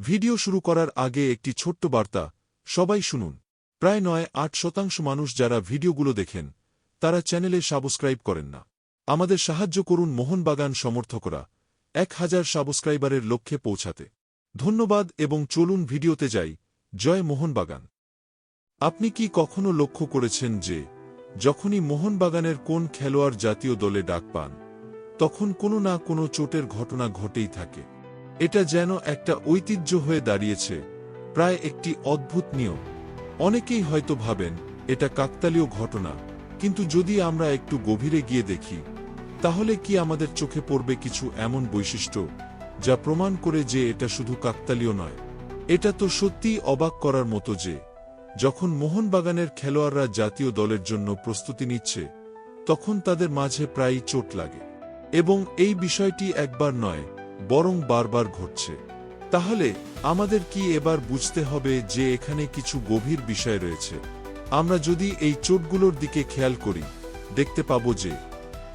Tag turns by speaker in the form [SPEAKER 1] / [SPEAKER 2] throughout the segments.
[SPEAKER 1] Video শুরু করার আগে একটি ছোট্ট বার্তা, সবাই শুনুন। প্রায় নয়, আট শতাংশ মানুষ যারা ভিডিওগুলো দেখেন, তারা চ্যানেলে সাবস্ক্রাইব করেন না। আমাদের সাহায্য করুন মোহনবাগান সমর্থকরা, এক হাজার সাবস্ক্রাইবারের লক্ষ্যে পৌঁছাতে। ধন্যবাদ এবং চলুন ভিডিওতে যাই। জয় মোহনবাগান। আপনি কি কখনো লক্ষ্য করেছেন যে, যখনই মোহনবাগানের কোন খেলোয়াড় জাতীয় দলে ডাক পান, তখন কোনো না কোনো চোটের ঘটনা ঘটেই থাকে? এটা যেন একটা ঐতিহ্য হয়ে দাঁড়িয়েছে, প্রায় একটি অদ্ভুত নিয়ম। অনেকেই হয়তো ভাবেন, এটা কাকতালীয় ঘটনা, কিন্তু যদি আমরা একটু গভীরে গিয়ে দেখি, তাহলে কি আমাদের চোখে পড়বে কিছু এমন বৈশিষ্ট্য, যা প্রমাণ করে যে এটা শুধু কাকতালীয় নয়? এটা তো সত্যিই অবাক করার মতো যে, যখন মোহনবাগানের খেলোয়াড়রা জাতীয় দলের জন্য প্রস্তুতি নিচ্ছে, তখন তাদের মাঝে প্রায়ই চোট লাগে। এবং এই বিষয়টি একবার নয় বরং বারবার ঘটছে। তাহলে আমাদের কি এবার বুঝতে হবে যে এখানে কিছু গভীর বিষয় রয়েছে? আমরা যদি এই চোটগুলোর দিকে খেয়াল করি, দেখতে পাব যে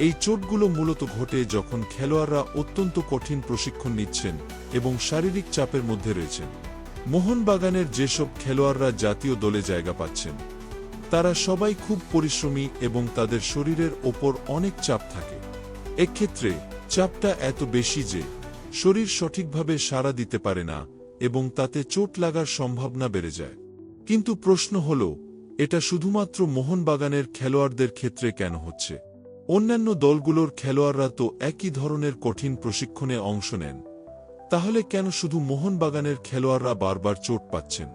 [SPEAKER 1] এই চোটগুলো মূলত ঘটে যখন খেলোয়াড়রা অত্যন্ত কঠিন প্রশিক্ষণ নিচ্ছেন এবং শারীরিক চাপের মধ্যে রয়েছেন। মোহনবাগানের যেসব খেলোয়াড়রা জাতীয় দলে জায়গা পাচ্ছেন, তারা সবাই খুব পরিশ্রমী এবং তাদের শরীরের ওপর অনেক চাপ থাকে। এক্ষেত্রে চাপটা এত বেশি যে শরীর সঠিকভাবে সাড়া দিতে পারে না এবং তাতে চোট লাগার সম্ভাবনা বেড়ে যায়। কিন্তু প্রশ্ন হল, এটা শুধুমাত্র মোহনবাগানের খেলোয়াড়দের ক্ষেত্রে কেন হচ্ছে? অন্যান্য দলগুলোর খেলোয়াড়রা তো একই ধরনের কঠিন প্রশিক্ষণে অংশ নেন। তাহলে কেন শুধু মোহনবাগানের খেলোয়াড়রা বারবার চোট পাচ্ছেন?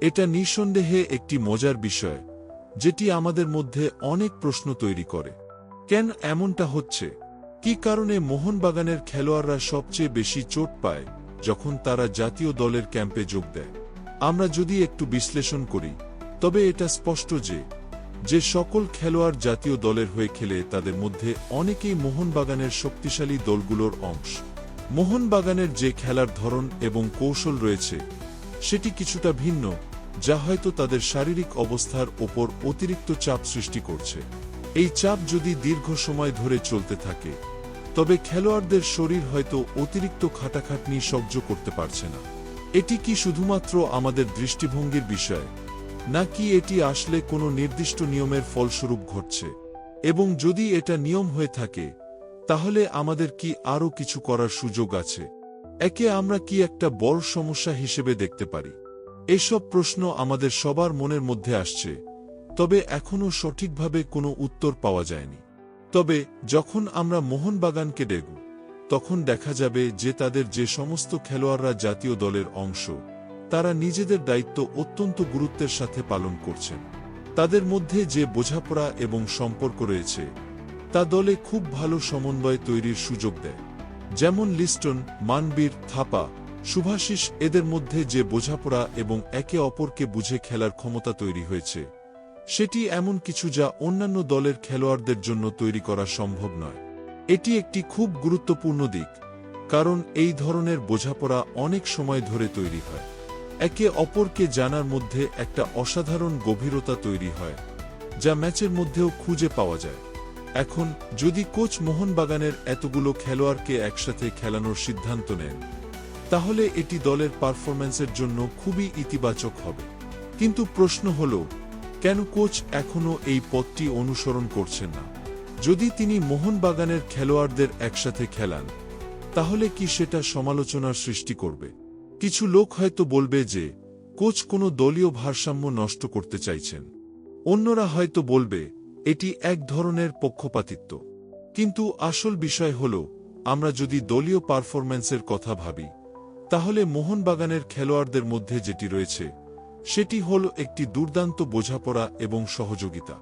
[SPEAKER 1] এটা নিঃসন্দেহে একটি মজার বিষয়, যেটি আমাদের মধ্যে অনেক প্রশ্ন তৈরি করে। কেন এমনটা হচ্ছে? কি কারণে মোহনবাগানের খেলোয়াড়রা সবচেয়ে বেশি চোট পায়, যখন তারা জাতীয় দলের ক্যাম্পে যোগ দেয়? আমরা যদি একটু বিশ্লেষণ করি, তবে এটা স্পষ্ট যে যে সকল খেলোয়াড় জাতীয় দলের হয়ে খেলে তাদের মধ্যে অনেকেই মোহনবাগানের শক্তিশালী দলগুলোর অংশ। মোহনবাগানের যে খেলার ধরন এবং কৌশল রয়েছে, সেটি কিছুটা ভিন্ন, যা হয়তো তাদের শারীরিক অবস্থার ওপর অতিরিক্ত চাপ সৃষ্টি করছে। এই চাপ যদি দীর্ঘ সময় ধরে চলতে থাকে, তবে খেলোয়াড়দের শরীর হয়তো অতিরিক্ত খাটাখাটনি সহ্য করতে পারছে না। এটি কি শুধুমাত্র আমাদের দৃষ্টিভঙ্গির বিষয়, নাকি এটি আসলে কোনো নির্দিষ্ট নিয়মের ফলস্বরূপ ঘটছে? এবং যদি এটা নিয়ম হয়ে থাকে, তাহলে আমাদের কি আরও কিছু করার সুযোগ আছে? একে আমরা কি একটা বড় সমস্যা হিসেবে দেখতে পারি? এসব প্রশ্ন আমাদের সবার মনের মধ্যে আসছে। তবে এখনও সঠিকভাবে কোনো উত্তর পাওয়া যায়নি। তবে যখন আমরা মোহনবাগানকে দেখব, তখন দেখা যাবে যে তাদের যে সমস্ত খেলোয়াড়রা জাতীয় দলের অংশ, তারা নিজেদের দায়িত্ব অত্যন্ত গুরুত্বের সাথে পালন করছেন। তাদের মধ্যে যে বোঝাপড়া এবং সম্পর্ক রয়েছে, তা দলে খুব ভালো সমন্বয় তৈরির সুযোগ দেয়। যেমন লিস্টন, মানবীর, থাপা, শুভাশিস এদের মধ্যে যে বোঝাপড়া এবং একে অপরকে বুঝে খেলার ক্ষমতা তৈরি হয়েছে সেটি এমন কিছু যা অন্যান্য দলের খেলোয়াড়দের জন্য তৈরি করা সম্ভব নয়। এটি একটি খুব গুরুত্বপূর্ণ দিক, কারণ এই ধরনের বোঝাপড়া অনেক সময় ধরে তৈরি হয়। একে অপরকে জানার মধ্যে একটা অসাধারণ গভীরতা তৈরি হয়, যা ম্যাচের মধ্যেও খুঁজে পাওয়া যায়। এখন, যদি কোচ মোহনবাগানের এতগুলো খেলোয়াড়কে একসাথে খেলানোর সিদ্ধান্ত নেন, তাহলে এটি দলের পারফরম্যান্সের জন্য খুবই ইতিবাচক হবে। কিন্তু প্রশ্ন হল কেন কোচ এখনও এই পথটি অনুসরণ করছেন না? যদি তিনি মোহনবাগানের খেলোয়াড়দের একসাথে খেলান, তাহলে কি সেটা সমালোচনার সৃষ্টি করবে? কিছু লোক হয়তো বলবে যে, কোচ কোনো দলীয় ভারসাম্য নষ্ট করতে চাইছেন। অন্যরা হয়তো বলবে, এটি এক ধরনের পক্ষপাতিত্ব। কিন্তু আসল বিষয় হল, আমরা যদি দলীয় পারফরম্যান্সের কথা ভাবি, তাহলে মোহনবাগানের খেলোয়াড়দের মধ্যে যেটি রয়েছে সেটি হল একটি দুর্দান্ত বোঝাপড়া এবং সহযোগিতা।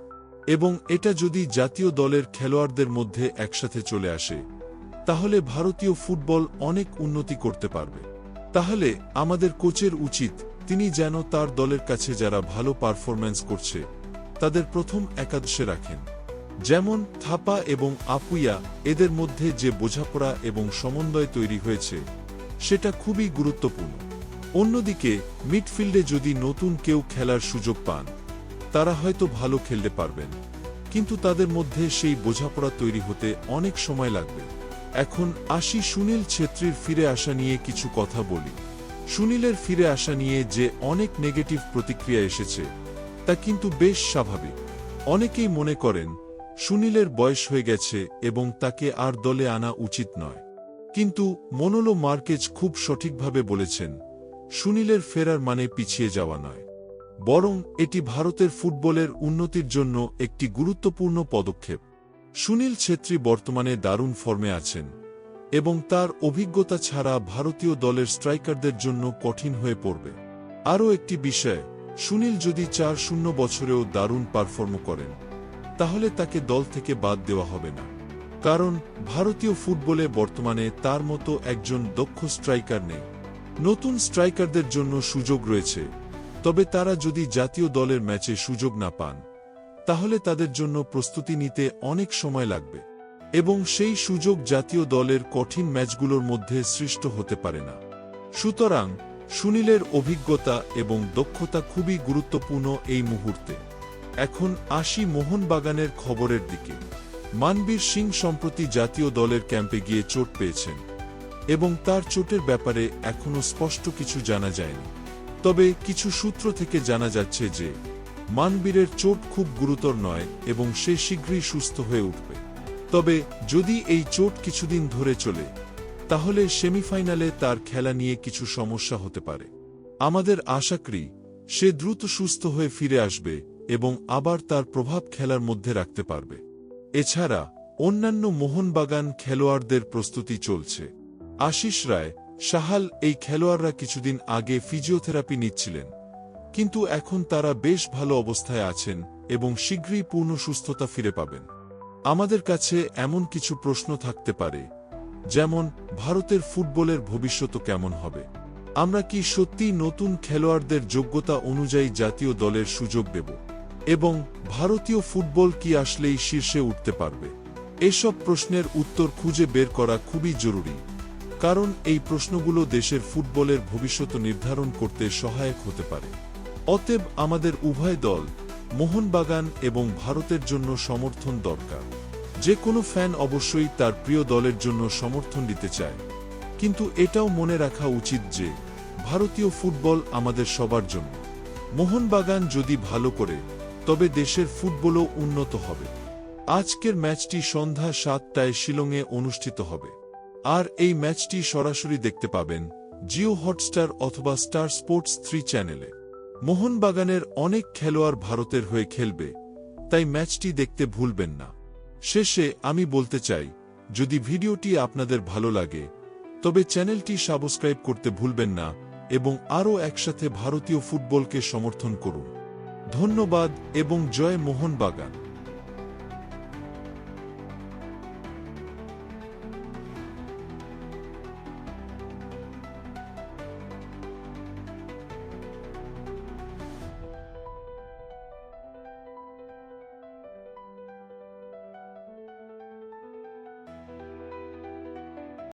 [SPEAKER 1] এবং এটা যদি জাতীয় দলের খেলোয়াড়দের মধ্যে একসাথে চলে আসে, তাহলে ভারতীয় ফুটবল অনেক উন্নতি করতে পারবে। তাহলে আমাদের কোচের উচিত তিনি যেন তার দলের কাছে যারা ভালো পারফরম্যান্স করছে, তাদের প্রথম একাদশে রাখেন। যেমন থাপা এবং আপুইয়া এদের মধ্যে যে বোঝাপড়া এবং সমন্বয় তৈরি হয়েছে, সেটা খুবই গুরুত্বপূর্ণ। অন্যদিকে, মিডফিল্ডে যদি নতুন কেউ খেলার সুযোগ পান, তারা হয়তো ভালো খেলতে পারবেন। কিন্তু তাদের মধ্যে সেই বোঝাপড়া তৈরি হতে অনেক সময় লাগবে। এখন আসি সুনীল ছেত্রীর ফিরে আসা নিয়ে কিছু কথা বলি। সুনীলের ফিরে আসা নিয়ে যে অনেক নেগেটিভ প্রতিক্রিয়া এসেছে, তা কিন্তু বেশ স্বাভাবিক। অনেকেই মনে করেন, সুনীলের বয়স হয়ে গেছে এবং তাকে আর দলে আনা উচিত নয়। কিন্তু মনোলো মার্কেজ খুব সঠিকভাবে বলেছেন সুনীলের ফেরার মানে পিছিয়ে যাওয়া নয়, বরং এটি ভারতের ফুটবলের উন্নতির জন্য একটি গুরুত্বপূর্ণ পদক্ষেপ। সুনীল ছেত্রী বর্তমানে দারুণ ফর্মে আছেন এবং তার অভিজ্ঞতা ছাড়া ভারতীয় দলের স্ট্রাইকারদের জন্য কঠিন হয়ে পড়বে। আরও একটি বিষয়, সুনীল যদি চার শূন্য বছরেও দারুণ পারফর্ম করেন, তাহলে তাকে দল থেকে বাদ দেওয়া হবে না, কারণ ভারতীয় ফুটবলে বর্তমানে তার মতো একজন দক্ষ স্ট্রাইকার নেই। নতুন স্ট্রাইকারদের জন্য সুযোগ রয়েছে। তবে তারা যদি জাতীয় দলের ম্যাচে সুযোগ না পান, তাহলে তাদের জন্য প্রস্তুতি নিতে অনেক সময় লাগবে। এবং সেই সুযোগ জাতীয় দলের কঠিন ম্যাচগুলোর মধ্যে সৃষ্ট হতে পারে না। সুতরাং, সুনীলের অভিজ্ঞতা এবং দক্ষতা খুবই গুরুত্বপূর্ণ এই মুহূর্তে। এখন আসি মোহনবাগানের খবরের দিকে। মানবীর সিং সম্প্রতি জাতীয় দলের ক্যাম্পে গিয়ে চোট পেয়েছেন। এবং তার চোটের ব্যাপারে এখনও স্পষ্ট কিছু জানা যায়নি। তবে কিছু সূত্র থেকে জানা যাচ্ছে যে, মানবীরের চোট খুব গুরুতর নয় এবং সে শীঘ্রই সুস্থ হয়ে উঠবে। তবে যদি এই চোট কিছুদিন ধরে চলে, তাহলে সেমিফাইনালে তার খেলা নিয়ে কিছু সমস্যা হতে পারে। আমাদের আশাকরি সে দ্রুত সুস্থ হয়ে ফিরে আসবে এবং আবার তার প্রভাব খেলার মধ্যে রাখতে পারবে। এছাড়া অন্যান্য মোহনবাগান খেলোয়াড়দের প্রস্তুতি চলছে। আশিস রায় সাহাল এই খেলোয়াড়রা কিছুদিন আগে ফিজিওথেরাপি নিচ্ছিলেন। কিন্তু এখন তারা বেশ ভালো অবস্থায় আছেন এবং শীঘ্রই পূর্ণ সুস্থতা ফিরে পাবেন। আমাদের কাছে এমন কিছু প্রশ্ন থাকতে পারে, যেমন, ভারতের ফুটবলের ভবিষ্যৎ কেমন হবে? আমরা কি সত্যি নতুন খেলোয়াড়দের যোগ্যতা অনুযায়ী জাতীয় দলের সুযোগ দেব? এবং ভারতীয় ফুটবল কি আসলেই শীর্ষে উঠতে পারবে? এসব প্রশ্নের উত্তর খুঁজে বের করা খুবই জরুরি। কারণ এই প্রশ্নগুলো দেশের ফুটবলের ভবিষ্যৎ নির্ধারণ করতে সহায়ক হতে পারে। অতএব আমাদের উভয় দল মোহনবাগান এবং ভারতের জন্য সমর্থন দরকার। যে কোনো ফ্যান অবশ্যই তার প্রিয় দলের জন্য সমর্থন দিতে চায়। কিন্তু এটাও মনে রাখা উচিত যে, ভারতীয় ফুটবল আমাদের সবার জন্য। মোহনবাগান যদি ভালো করে, তবে দেশের ফুটবলও উন্নত হবে। আজকের ম্যাচটি সন্ধ্যা সাতটায় শিলংয়ে অনুষ্ঠিত হবে। আর এই ম্যাচটি সরাসরি দেখতে পাবেন জিও হটস্টার অথবা স্টার স্পোর্টস থ্রি চ্যানেলে। মোহনবাগানের অনেক খেলোয়াড় ভারতের হয়ে খেলবে, তাই ম্যাচটি দেখতে ভুলবেন না। শেষে আমি বলতে চাই, যদি ভিডিওটি আপনাদের ভালো লাগে, তবে চ্যানেলটি সাবস্ক্রাইব করতে ভুলবেন না এবং আরও একসাথে ভারতীয় ফুটবলকে সমর্থন করুন। ধন্যবাদ এবং জয় মোহনবাগান।